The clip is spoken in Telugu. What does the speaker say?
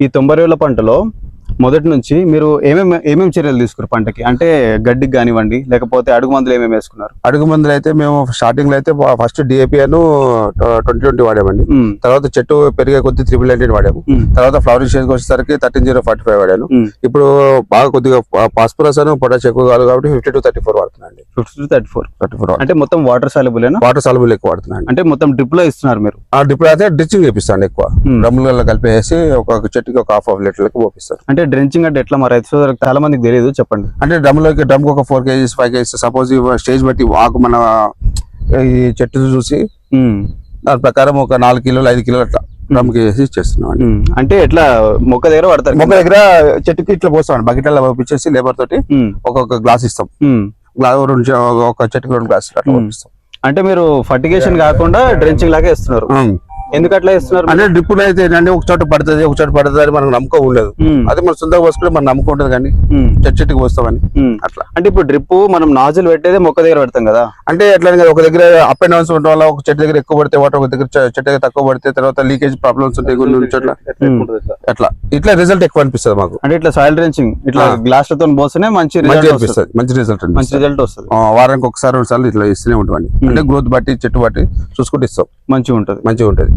ఈ తొంభై రోజుల పంటలో మొదటి నుంచి మీరు ఏమేమి ఏమేమి చర్యలు తీసుకున్నారు పంటకి? అంటే గడ్డికి కానివ్వండి లేకపోతే అడుగు మందులు ఏమేమి వేసుకున్నారు? అడుగు మందులు అయితే మేము స్టార్టింగ్లో అయితే ఫస్ట్ డిఏపి అను ట్వంటీ ట్వంటీ వాడామండి. తర్వాత చెట్టు పెరిగే కొద్ది త్రిబుల్ నైన్టీన్ వాడాము. తర్వాత ఫ్లవరింగ్ స్టేజ్ వచ్చేసరికి థర్టీన్ జీరో ఫార్టీ ఫైవ్ వాడాను. ఇప్పుడు బాగా కొద్దిగా పాస్పరస్ అను పొటాష్ ఎక్కువ కాదు కాబట్టి fifty two thirty four వాడుతున్నాండి fifty two thirty four. Thirty four అంటే మొత్తం వాటర్ సాల్యుబులేనా? వాటర్ సాల్బుల్ ఎక్కువ వాడుతున్నాండి అంటే మొత్తం డ్రిప్లో ఇస్తున్నారు మీరు? ఆ డిప్పుడు అయితే డ్రిచ్చింగ్ చేపిస్తాను ఎక్కువ. ఉమ్. డ్రమ్ములలో కలిపేసి ఒక చెట్టుకి ఒక హాఫ్ హాఫ్ లీటర్లకి పోపిస్తాను అంటే డ్రెంచింగ్ అంటే ఎట్లా మరి? రైతు సోదరులకు చాలా మందికి తెలియదు చెప్పండి. అంటే డ్రమ్లోకి డ్రమ్కి ఒక four KGs five KGs suppose stage బట్టి ఆకు మన ఈ చెట్టు చూసి దాని ప్రకారం ఒక నాలుగు కిలోలు ఐదు కిలోలు అట్లా డ్రమ్కి వేసి చేస్తున్నాం. అంటే ఎట్లా మొక్క దగ్గర పడతారు మొక్క దగ్గర చెట్టుకి ఇట్లా పోస్తాం బకెట్లలో పంపించేసి లేబర్ తోటి ఒక్కొక్క గ్లాస్ ఇస్తాం. గ్లాస్ ఒక చెట్టుకి రెండు గ్లాసులు అట్లా. పంపిస్తాం. అంటే మీరు ఫర్టిగేషన్ కాకుండా డ్రెంచింగ్ లాగా ఇస్తున్నారు. ఎందుకు అట్లా ఇస్తున్నారు అంటే డ్రిప్పులు అయితే ఏంటంటే ఒక చోట పడుతుంది ఒక చోట పడుతుంది అని మనకు నమ్మకం ఉండదు. అదే మన సొంతంగా పోసుకుంటే మన నమ్మకం ఉంటుంది కానీ చెట్టుకి పోస్తామని. అట్లా. అంటే ఇప్పుడు డ్రిప్ మనం నాజులు పెట్టేదే మొక్క దగ్గర పెడతాం కదా? అంటే ఎట్లా ఒక దగ్గర అప్ అండ్ డౌన్స్ ఉండడం వల్ల ఒక చెట్టు దగ్గర ఎక్కువ పడితే వాటర్ ఒక దగ్గర చెట్టు దగ్గర తక్కువ పడితే తర్వాత లీకేజ్ ప్రాబ్లమ్స్ ఉంటాయి కొన్ని చోట్ల. అట్లా. ఇట్లా రిజల్ట్ ఎక్కువ అనిపిస్తుంది మాకు. అంటే ఇట్లా సాయిల్ డ్రెంచింగ్ ఇట్లా ఆ. గ్లాసులతో పోస్తేనే మంచి మంచి రిజల్ట్ అనిపిస్తుంది మంచి రిజల్ట్ మంచి రిజల్ట్ వస్తుంది. ఆ, వారానికి ఒకసారి రెండు సార్లు ఇట్లా ఇస్తూనే ఉంటామండి అంటే గ్రోత్ బట్టి చెట్టు బట్టి చూసుకుంటూ ఇస్తాం. మంచిగా ఉంటది. మంచిగా ఉంటుంది.